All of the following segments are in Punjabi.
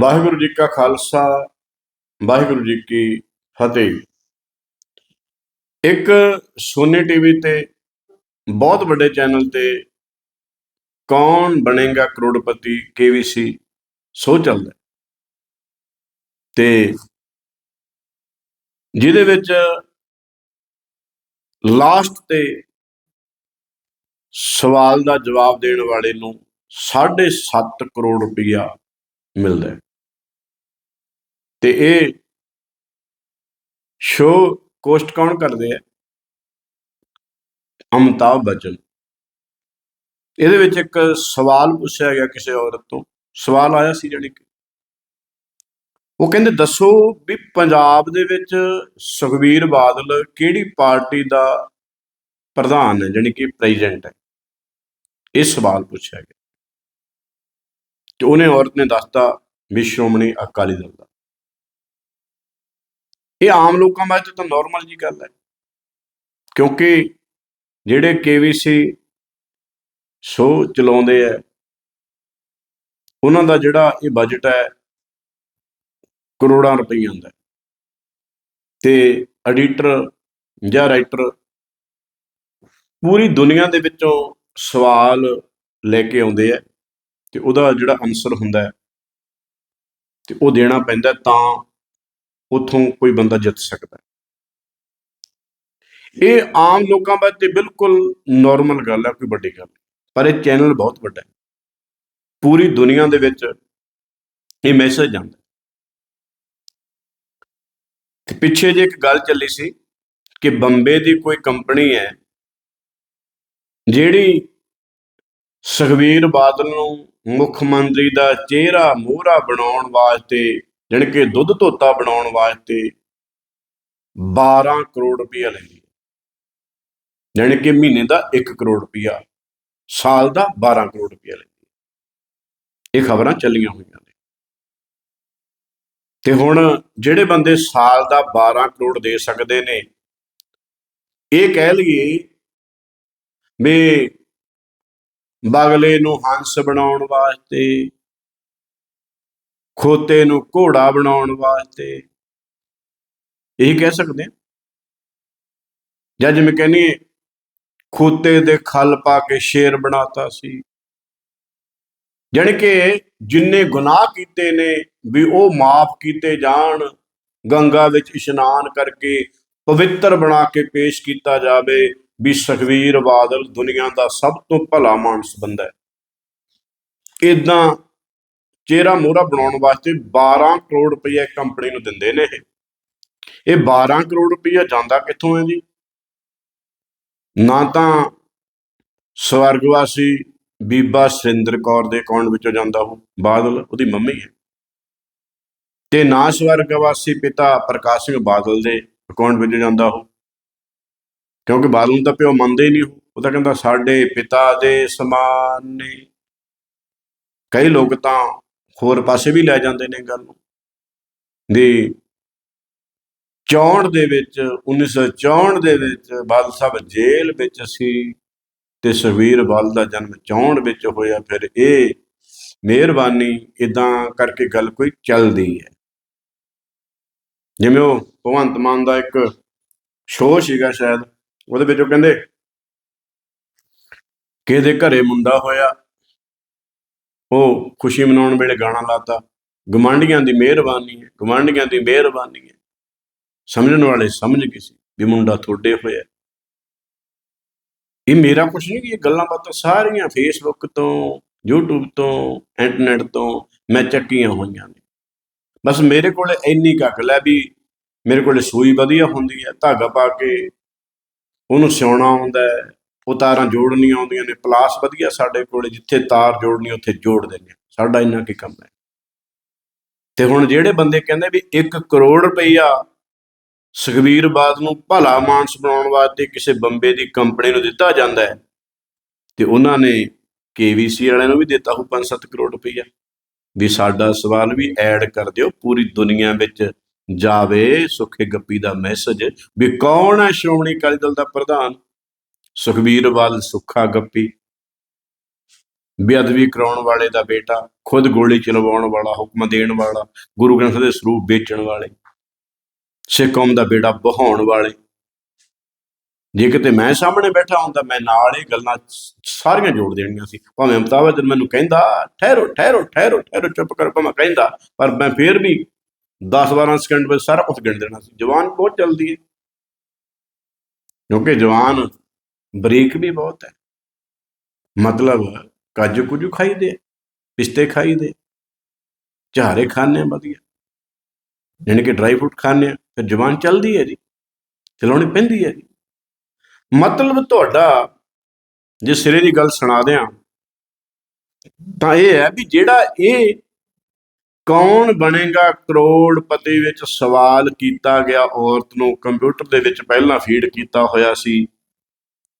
ਵਾਹਿਗੁਰੂ ਜੀ ਕਾ ਖਾਲਸਾ, ਵਾਹਿਗੁਰੂ ਜੀ ਕੀ ਫਤਿਹ ਇੱਕ ਸੋਨੀ ਟੀਵੀ ਤੇ ਬਹੁਤ ਵੱਡੇ ਚੈਨਲ ਤੇ ਕੌਣ ਬਣੇਗਾ ਕਰੋੜਪਤੀ ਕੇਵੀਸੀ ਸੋ ਚੱਲਦਾ ਹੈ। ਤੇ ਜਿਹਦੇ ਵਿੱਚ ਲਾਸਟ ਤੇ ਸਵਾਲ ਦਾ ਜਵਾਬ ਦੇਣ ਵਾਲੇ ਨੂੰ 7.5 ਕਰੋੜ ਰੁਪਇਆ ਮਿਲਦਾ ਹੈ ਤੇ ਇਹ ਸ਼ੋ ਕੋਸਟ ਕੌਣ ਕਰਦੇ ਆ? ਅਮਤਾਬ ਬਚਨ। ਇਹਦੇ ਵਿੱਚ ਇੱਕ ਸਵਾਲ ਪੁੱਛਿਆ ਗਿਆ ਕਿਸੇ ਔਰਤ ਤੋਂ। ਸਵਾਲ ਆਇਆ ਸੀ ਜਿਹੜੀ ਕਿ ਉਹ ਕਹਿੰਦੇ, ਦੱਸੋ ਵੀ ਪੰਜਾਬ ਦੇ ਵਿੱਚ ਸੁਖਬੀਰ ਬਾਦਲ ਕਿਹੜੀ ਪਾਰਟੀ ਦਾ ਪ੍ਰਧਾਨ ਹੈ, ਜਾਣੀ ਕਿ ਪ੍ਰੈਜ਼ੀਡੈਂਟ ਹੈ? ਇਹ ਸਵਾਲ ਪੁੱਛਿਆ ਗਿਆ। ਤੇ ਉਹਨੇ ਔਰਤ ਨੇ ਦੱਸਤਾ ਵੀ ਸ਼੍ਰੋਮਣੀ ਅਕਾਲੀ ਦਲ ਦਾ। ਇਹ ਆਮ ਲੋਕਾਂ ਵਾਸਤੇ ਤਾਂ ਨਾਰਮਲ ਜੀ ਗੱਲ ਹੈ ਕਿਉਂਕਿ ਜਿਹੜੇ ਕੇਵੀਸੀ ਸ਼ੋ ਚਲਾਉਂਦੇ ਆ, ਉਹਨਾਂ ਦਾ ਜਿਹੜਾ ਇਹ ਬਜਟ ਹੈ, ਕਰੋੜਾਂ ਰੁਪਈਆਂ ਦਾ ਹੈ। ਤੇ ਐਡੀਟਰ ਜਾਂ ਰਾਈਟਰ ਪੂਰੀ ਦੁਨੀਆ ਦੇ ਵਿੱਚੋਂ ਸਵਾਲ ਲੈ ਕੇ ਆਉਂਦੇ ਆ ਤੇ ਉਹਦਾ ਜਿਹੜਾ ਆਨਸਰ ਹੁੰਦਾ ਹੈ, ਤੇ ਉਹ ਦੇਣਾ ਪੈਂਦਾ ਤਾਂ ਉਥੋਂ ਕੋਈ ਬੰਦਾ ਜਿੱਤ ਸਕਦਾ ਇਹ ਆਮ ਲੋਕਾਂ ਵਾਸਤੇ ਬਿਲਕੁਲ ਨਾਰਮਲ ਗੱਲ ਹੈ, ਕੋਈ ਵੱਡੀ ਗੱਲ ਪਰ ਇਹ ਚੈਨਲ ਬਹੁਤ ਵੱਡਾ ਹੈ। ਪੂਰੀ ਦੁਨੀਆ ਦੇ ਵਿੱਚ ਇਹ ਮੈਸੇਜ ਜਾਂਦਾ ਤੇ ਪਿੱਛੇ ਜੇ ਇੱਕ ਗੱਲ ਚੱਲੀ ਸੀ ਕਿ ਬੰਬੇ ਦੀ ਕੋਈ ਕੰਪਨੀ ਹੈ ਜਿਹੜੀ ਸੁਖਬੀਰ ਬਾਦਲ ਨੂੰ ਮੁੱਖ ਮੰਤਰੀ ਦਾ ਚਿਹਰਾ ਮੋਹਰਾ ਬਣਾਉਣ ਵਾਸਤੇ ਜਾਣੀ ਕਿ ਦੁੱਧ ਧੋਤਾ ਬਣਾਉਣ ਵਾਸਤੇ 12 ਕਰੋੜ ਰੁਪਇਆ ਲੈਂਦੀ ਹੈ ਜਾਣੀ ਕਿ ਮਹੀਨੇ ਦਾ 1 ਕਰੋੜ ਰੁਪਇਆ ਸਾਲ ਦਾ 12 ਕਰੋੜ ਰੁਪਇਆ ਲੈਂਦੀ ਹੈ ਇਹ ਖਬਰਾਂ ਚੱਲੀਆਂ ਹੋਈਆਂ ਨੇ। ਤੇ ਹੁਣ ਜਿਹੜੇ ਬੰਦੇ ਸਾਲ ਦਾ 12 ਕਰੋੜ ਦੇ ਸਕਦੇ ਨੇ, ਇਹ ਕਹਿ ਲਈਏ ਵੀ ਬਗਲੇ ਨੂੰ ਹੰਸ ਬਣਾਉਣ ਵਾਸਤੇ ਖੋਤੇ ਨੂੰ ਘੋੜਾ ਬਣਾਉਣ ਵਾਸਤੇ। ਇਹ ਕਹਿ ਸਕਦੇ ਹਾਂ। ਜਾਂ ਜਿਵੇਂ ਕਹਿੰਨੀ ਖੋਤੇ ਦੇ ਖਲ ਪਾ ਕੇ ਸ਼ੇਰ ਬਣਾਤਾ ਸੀ। ਜਾਣੀ ਕਿ ਜਿੰਨੇ ਗੁਨਾਹ ਕੀਤੇ ਨੇ, ਵੀ ਉਹ ਮਾਫ ਕੀਤੇ ਜਾਣ, ਗੰਗਾ ਵਿੱਚ ਇਸ਼ਨਾਨ ਕਰਕੇ ਪਵਿੱਤਰ ਬਣਾ ਕੇ ਪੇਸ਼ ਕੀਤਾ ਜਾਵੇ, ਵੀ ਸੁਖਵੀਰ ਬਾਦਲ ਦੁਨੀਆ ਦਾ ਸਭ ਤੋਂ ਭਲਾ ਮਾਨਸ ਬੰਦਾ ਹੈ। ਇਦਾਂ ਚਿਹਰਾ ਮੋਹਰਾ ਬਣਾਉਣ ਵਾਸਤੇ 12 ਕਰੋੜ ਰੁਪਏ ਕੰਪਨੀ ਨੂੰ ਦਿੰਦੇ ਨੇ ਇਹ। ਇਹ 12 ਕਰੋੜ ਰੁਪਏ ਜਾਂਦਾ ਕਿੱਥੋਂ ਹੈ ਜੀ? ਨਾ ਤਾਂ ਸਵਰਗਵਾਸੀ ਬੀਬਾ ਸੁਰਿੰਦਰ ਕੌਰ ਦੇ ਅਕਾਊਂਟ ਵਿੱਚੋਂ ਜਾਂਦਾ ਉਹ, ਬਾਦਲ, ਉਹਦੀ ਮੰਮੀ ਹੈ। ਤੇ ਨਾ ਸਵਰਗਵਾਸੀ ਪਿਤਾ ਪ੍ਰਕਾਸ਼ ਸਿੰਘ ਬਾਦਲ ਦੇ ਅਕਾਊਂਟ ਵਿੱਚੋਂ ਜਾਂਦਾ ਉਹ। ਕਿਉਂਕਿ ਬਾਦਲ ਨੂੰ ਤਾਂ ਪਿਓ ਮੰਨਦੇ ਹੀ ਨਹੀਂ ਉਹ ਤਾਂ ਕਹਿੰਦਾ ਸਾਡੇ ਪਿਤਾ ਦੇ ਸਮਾਨ ਨੇ। ਕਈ ਲੋਕ ਤਾਂ ਹੋਰ ਪਾਸੇ ਵੀ ਲੈ ਜਾਂਦੇ ਨੇ ਗੱਲ ਨੂੰ। ਦੀ 64 ਦੇ ਵਿੱਚ 1964 ਦੇ ਵਿੱਚ ਬਾਦਲ ਸਾਹਿਬ ਜੇਲ੍ਹ ਵਿੱਚ ਸੀ ਤੇ ਸੁਖਬੀਰ ਬਾਦਲ ਦਾ ਜਨਮ 64 ਵਿੱਚ ਹੋਇਆ। ਫਿਰ ਇਹ ਮਿਹਰਬਾਨੀ ਇਦਾਂ ਕਰਕੇ ਗੱਲ ਕੋਈ ਚੱਲਦੀ ਹੈ। ਜਿਵੇਂ ਉਹ ਭਗਵੰਤ ਮਾਨ ਦਾ ਇੱਕ ਸ਼ੋਅ ਸੀਗਾ ਸ਼ਾਇਦ, ਉਹਦੇ ਵਿੱਚ ਉਹ ਕਹਿੰਦੇ, ਕਿਹਦੇ ਘਰੇ ਮੁੰਡਾ ਹੋਇਆ? ਉਹ ਖੁਸ਼ੀ ਮਨਾਉਣ ਵੇਲੇ ਗਾਣਾ ਲਾਤਾ। ਗਮਾਂਡੀਆਂ ਦੀ ਮਿਹਰਬਾਨੀ ਹੈ ਗਮਾਂਡੀਆਂ ਦੀ ਮਿਹਰਬਾਨੀ ਹੈ। ਸਮਝਣ ਵਾਲੇ ਸਮਝ ਗਏ ਸੀ ਵੀ ਮੁੰਡਾ ਤੁਹਾਡੇ ਹੋਇਆ। ਇਹ ਮੇਰਾ ਕੁਛ ਨਹੀਂ, ਇਹ ਗੱਲਾਂ ਬਾਤਾਂ ਸਾਰੀਆਂ ਫੇਸਬੁੱਕ ਤੋਂ, YouTube ਤੋਂ ਇੰਟਰਨੈਟ ਤੋਂ ਮੈਂ ਚੱਕੀਆਂ ਹੋਈਆਂ ਨੇ। ਬਸ ਮੇਰੇ ਕੋਲ ਇੰਨੀ ਕੁ ਹੈ ਵੀ ਮੇਰੇ ਕੋਲ ਸੂਈ ਵਧੀਆ ਹੁੰਦੀ ਹੈ, ਧਾਗਾ ਪਾ ਕੇ ਉਹਨੂੰ ਸਿਉਣਾ ਆਉਂਦਾ ਹੈ। ਉਹ ਤਾਰਾਂ ਜੋੜਨੀਆਂ ਆਉਂਦੀਆਂ ਨੇ, ਪਲਾਸ ਵਧੀਆ ਸਾਡੇ ਕੋਲ, ਜਿੱਥੇ ਤਾਰ ਜੋੜਨੀ ਉੱਥੇ ਜੋੜ ਦਿੰਦੇ ਹਾਂ। ਸਾਡਾ ਇੰਨਾ ਕੀ ਕੰਮ ਹੈ ਤੇ ਹੁਣ ਜਿਹੜੇ ਬੰਦੇ ਕਹਿੰਦੇ ਵੀ 1 ਕਰੋੜ ਰੁਪਈਆ ਸੁਖਬੀਰ ਬਾਦ ਨੂੰ ਭਲਾ ਮਾਨਸ ਬਣਾਉਣ ਵਾਸਤੇ ਕਿਸੇ ਬੰਬੇ ਦੀ ਕੰਪਨੀ ਨੂੰ ਦਿੱਤਾ ਜਾਂਦਾ ਹੈ, ਤੇ ਉਹਨਾਂ ਨੇ ਕੇਵੀਸੀ ਵਾਲਿਆਂ ਨੂੰ ਵੀ ਦਿੱਤਾ ਹੋ 5-7 ਕਰੋੜ ਰੁਪਈਆ, ਵੀ ਸਾਡਾ ਸਵਾਲ ਵੀ ਐਡ ਕਰ ਦਿਓ, ਪੂਰੀ ਦੁਨੀਆ ਵਿੱਚ ਜਾਵੇ ਸੁਖੇ ਗੱਪੀ ਦਾ ਮੈਸੇਜ ਵੀ ਕੌਣ ਹੈ ਸ਼੍ਰੋਮਣੀ ਅਕਾਲੀ ਦਲ ਦਾ ਪ੍ਰਧਾਨ ਸੁਖਬੀਰ ਬਾਦਲ ਸੁੱਖਾ ਗੱਪੀ। ਬੇਅਦਬੀ ਕਰਾਉਣ ਵਾਲੇ ਦਾ ਬੇਟਾ, ਖੁਦ ਗੋਲੀ ਚਲਵਾਉਣ ਵਾਲਾ, ਹੁਕਮ ਦੇਣ ਵਾਲਾ, ਗੁਰੂ ਗ੍ਰੰਥ ਦੇ ਸਰੂਪ ਵੇਚਣ ਵਾਲੇ। ਸਿੱਖ ਕੌਮ ਦਾ ਬੇਟਾ ਬਹਾਉਣ ਵਾਲੇ। ਜੇ ਕਿਤੇ ਮੈਂ ਸਾਹਮਣੇ ਬੈਠਾ ਹੁੰਦਾ, ਮੈਂ ਨਾਲ ਇਹ ਗੱਲਾਂ ਸਾਰੀਆਂ ਜੋੜ ਦੇਣੀਆਂ ਸੀ। ਭਾਵੇਂ ਅਮਤਾਬ ਬੱਚਨ ਮੈਨੂੰ ਕਹਿੰਦਾ, ਠਹਿਰੋ ਠਹਿਰੋ ਠਹਿਰੋ ਠਹਿਰੋ, ਚੁੱਪ ਕਰ ਭਾਵੇਂ ਕਹਿੰਦਾ, ਪਰ ਮੈਂ ਫੇਰ ਵੀ 10-12 ਸਕਿੰਟ ਵਿੱਚ ਸਾਰਾ ਕੁਝ ਗਿਣ ਦੇਣਾ ਸੀ। ਜਵਾਨ ਬਹੁਤ ਜਲਦੀ ਹੈ। ਕਿਉਂਕਿ ਜਵਾਨ ਬਰੀਕ ਵੀ ਬਹੁਤ ਹੈ। ਮਤਲਬ ਕਾਜੂ ਕੁਜੂ ਖਾਈਦੇ ਆ, ਪਿਸਤੇ ਖਾਈਦੇ ਝਾਰੇ ਖਾਣੇ ਆ ਵਧੀਆ। ਯਾਨੀ ਕਿ ਡਰਾਈ ਫਰੂਟ ਖਾਣੇ ਆ ਫਿਰ ਜਵਾਨ ਚੱਲਦੀ ਹੈ ਜੀ ਚਲਾਉਣੀ ਪੈਂਦੀ ਹੈ ਜੀ। ਮਤਲਬ ਤੁਹਾਡਾ ਜੇ ਸਿਰੇ ਦੀ ਗੱਲ ਸੁਣਾ ਦਿਆਂ ਤਾਂ ਇਹ ਹੈ ਵੀ ਜਿਹੜਾ ਇਹ ਕੌਣ ਬਣੇਗਾ ਕਰੋੜਪਤੀ ਵਿੱਚ ਸਵਾਲ ਕੀਤਾ ਗਿਆ ਔਰਤ ਨੂੰ ਕੰਪਿਊਟਰ ਦੇ ਵਿੱਚ ਪਹਿਲਾਂ ਫੀਡ ਕੀਤਾ ਹੋਇਆ ਸੀ।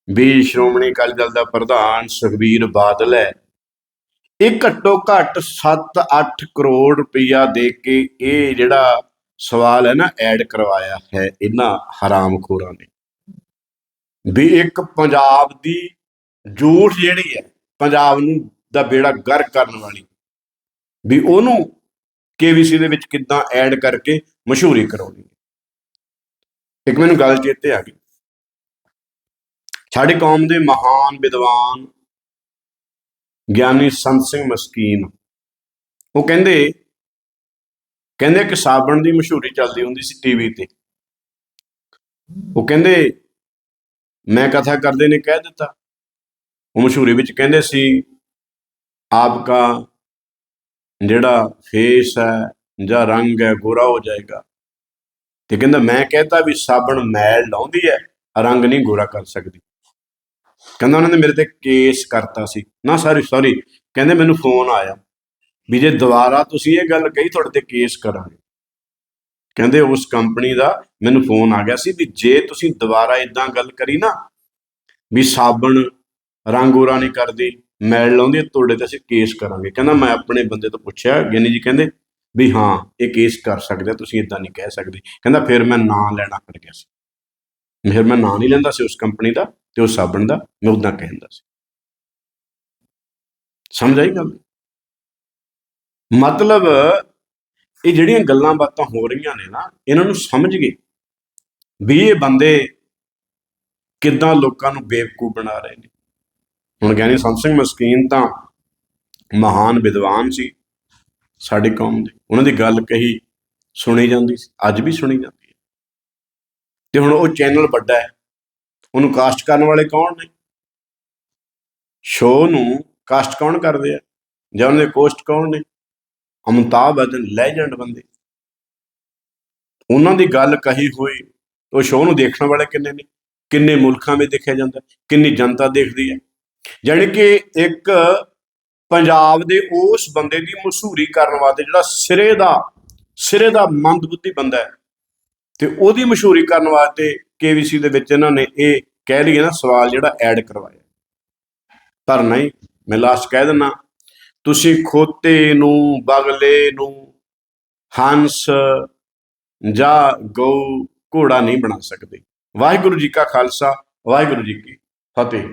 ਵੀ ਸ਼੍ਰੋਮਣੀ ਅਕਾਲੀ ਦਲ ਦਾ ਪ੍ਰਧਾਨ ਸੁਖਬੀਰ ਬਾਦਲ ਹੈ। ਇਹ ਘੱਟੋ ਘੱਟ 7-8 ਕਰੋੜ ਰੁਪਈਆ ਦੇ ਕੇ ਇਹ ਜਿਹੜਾ ਸਵਾਲ ਹੈ ਨਾ, ਐਡ ਕਰਵਾਇਆ ਹੈ ਇਹਨਾਂ ਹਰਾਮਖੋਰਾਂ ਨੇ। ਵੀ ਇੱਕ ਪੰਜਾਬ ਦੀ ਜੂਠ ਜਿਹੜੀ ਹੈ, ਪੰਜਾਬ ਨੂੰ ਦਾ ਬੇੜਾ ਗਰ ਕਰਨ ਵਾਲੀ, ਵੀ ਉਹਨੂੰ ਕੇਵੀਸੀ ਦੇ ਵਿੱਚ ਕਿੱਦਾਂ ਐਡ ਕਰਕੇ ਮਸ਼ਹੂਰੀ ਕਰਾਉਣੀ ਹੈ। ਇੱਕ ਮੈਨੂੰ ਗੱਲ ਚੇਤੇ ਆ ਗਈ। ਸਾਡੀ ਕੌਮ ਦੇ ਮਹਾਨ ਵਿਦਵਾਨ ਗਿਆਨੀ ਸੰਤ ਸਿੰਘ ਮਸਕੀਨ। ਉਹ ਕਹਿੰਦੇ ਕਹਿੰਦੇ ਕਿ ਸਾਬਣ ਦੀ ਮਸ਼ਹੂਰੀ ਚੱਲਦੀ ਹੁੰਦੀ ਸੀ ਟੀਵੀ ਤੇ। ਉਹ ਕਹਿੰਦੇ, ਮੈਂ ਕਥਾ ਕਰਦੇ ਨੇ ਕਹਿ ਦਿੱਤਾ। ਉਹ ਮਸ਼ਹੂਰੀ ਵਿੱਚ ਕਹਿੰਦੇ ਸੀ, ਆਪਕਾ ਜਿਹੜਾ ਫੇਸ ਹੈ ਜਾਂ ਰੰਗ ਹੈ, ਗੋਰਾ ਹੋ ਜਾਏਗਾ। ਤੇ ਕਹਿੰਦਾ, ਮੈਂ ਕਹਤਾ ਵੀ ਸਾਬਣ ਮੈਲ ਲਾਉਂਦੀ ਹੈ, ਰੰਗ ਨਹੀਂ ਗੋਰਾ ਕਰ ਸਕਦੀ। ਕਹਿੰਦਾ ਉਹਨਾਂ ਨੇ ਮੇਰੇ ਤੇ ਕੇਸ ਕਰਤਾ ਸੀ। ਨਾ ਸੌਰੀ ਸੌਰੀ ਕਹਿੰਦੇ ਮੈਨੂੰ ਫੋਨ ਆਇਆ ਵੀ ਜੇ ਦੁਬਾਰਾ ਤੁਸੀਂ ਇਹ ਗੱਲ ਕਹੀ, ਤੁਹਾਡੇ ਤੇ ਕੇਸ ਕਰਾਂਗੇ। ਕਹਿੰਦੇ ਉਸ ਕੰਪਨੀ ਦਾ ਮੈਨੂੰ ਫੋਨ ਆ ਗਿਆ ਸੀ ਵੀ ਜੇ ਤੁਸੀਂ ਦੁਬਾਰਾ ਇਦਾਂ ਗੱਲ ਕਰੀ ਨਾ, ਵੀ ਸਾਬਣ ਰੰਗ ਗੋਰਾ ਨਹੀਂ ਕਰਦੀ, ਮੈਲ ਲਾਉਂਦੀ, ਤੁਹਾਡੇ ਤੇ ਅਸੀਂ ਕੇਸ ਕਰਾਂਗੇ। ਕਹਿੰਦਾ ਮੈਂ ਆਪਣੇ ਬੰਦੇ ਤੋਂ ਪੁੱਛਿਆ ਗਿਆਨੀ ਜੀ ਕਹਿੰਦੇ ਵੀ ਹਾਂ, ਇਹ ਕੇਸ ਕਰ ਸਕਦੇ ਤੁਸੀਂ ਇਦਾਂ ਨਹੀਂ ਕਹਿ ਸਕਦੇ। ਕਹਿੰਦਾ ਫਿਰ ਮੈਂ ਨਾਂ ਲੈਣਾ ਹਟ ਗਿਆ ਸੀ। ਫਿਰ ਮੈਂ ਨਾਂ ਨਹੀਂ ਲੈਂਦਾ ਸੀ ਉਸ ਕੰਪਨੀ ਦਾ। ਤੇ ਉਹ ਸਾਬਣ ਦਾ ਮੈਂ ਉਦਾਂ ਕਹਿੰਦਾ ਸੀ। ਸਮਝ ਆਈ ਗੱਲ? ਮਤਲਬ ਇਹ ਜਿਹੜੀਆਂ ਗੱਲਾਂ ਬਾਤਾਂ ਹੋ ਰਹੀਆਂ ਨੇ ਨਾ, ਇਹਨਾਂ ਨੂੰ ਸਮਝ ਗਏ ਵੀ ਇਹ ਬੰਦੇ ਕਿੱਦਾਂ ਲੋਕਾਂ ਨੂੰ ਬੇਵਕੂਫ ਬਣਾ ਰਹੇ ਨੇ। ਹੁਣ ਗਿਆਨੀ ਸੰਤ ਸਿੰਘ ਮਸਕੀਨ ਤਾਂ ਮਹਾਨ ਵਿਦਵਾਨ ਸੀ ਸਾਡੇ ਕੌਮ ਦੇ। ਉਹਨਾਂ ਦੀ ਗੱਲ ਕਹੀ ਸੁਣੀ ਜਾਂਦੀ ਸੀ, ਅੱਜ ਵੀ ਸੁਣੀ ਜਾਂਦੀ ਹੈ। ਤੇ ਹੁਣ ਉਹ ਚੈਨਲ ਵੱਡਾ ਹੈ। ਉਹਨੂੰ ਕਾਸਟ ਕਰਨ ਵਾਲੇ ਕੌਣ ਨੇ? ਸ਼ੋਅ ਨੂੰ ਕਾਸਟ ਕੌਣ ਕਰਦੇ ਆ? ਜਾਂ ਉਹਨਾਂ ਦੇ ਕੋਸਟ ਕੌਣ ਨੇ? ਅਮਤਾਬ ਬੱਚਨ ਲੈਜੈਂਡ ਬੰਦੇ। ਉਹਨਾਂ ਦੀ ਗੱਲ ਕਹੀ ਹੋਈ, ਉਹ ਸ਼ੋਅ ਨੂੰ ਦੇਖਣ ਵਾਲੇ ਕਿੰਨੇ ਨੇ? ਕਿੰਨੇ ਮੁਲਕਾਂ ਵਿੱਚ ਦੇਖਿਆ ਜਾਂਦਾ? ਕਿੰਨੀ ਜਨਤਾ ਦੇਖਦੀ ਹੈ ਜਾਣੀ ਕਿ ਇੱਕ ਪੰਜਾਬ ਦੇ ਉਸ ਬੰਦੇ ਦੀ ਮਸ਼ਹੂਰੀ ਕਰਨ ਵਾਸਤੇ ਜਿਹੜਾ ਸਿਰੇ ਦਾ ਸਿਰੇ ਦਾ ਮੰਦਬੁੱਧੀ ਬੰਦਾ ਹੈ, ਤੇ ਉਹਦੀ ਮਸ਼ਹੂਰੀ ਕਰਨ ਵਾਸਤੇ ਕੇਵੀਸੀ ਦੇ ਵਿੱਚ ਇਹਨਾਂ ਨੇ ਇਹ ਕਹਿ ਲਈਏ ਨਾ, ਸਵਾਲ ਜਿਹੜਾ ਐਡ ਕਰਵਾਇਆ। ਪਰ ਨਹੀਂ, ਮੈਂ ਲਾਸਟ ਕਹਿ ਦਿੰਨਾ ਤੁਸੀਂ ਖੋਤੇ ਨੂੰ, ਬਗਲੇ ਨੂੰ, ਹੰਸ ਜਾਂ ਗਊ ਘੋੜਾ ਨਹੀਂ ਬਣਾ ਸਕਦੇ। ਵਾਹਿਗੁਰੂ ਜੀ ਕਾ ਖਾਲਸਾ, ਵਾਹਿਗੁਰੂ ਜੀ ਕੀ ਫਤਿਹ।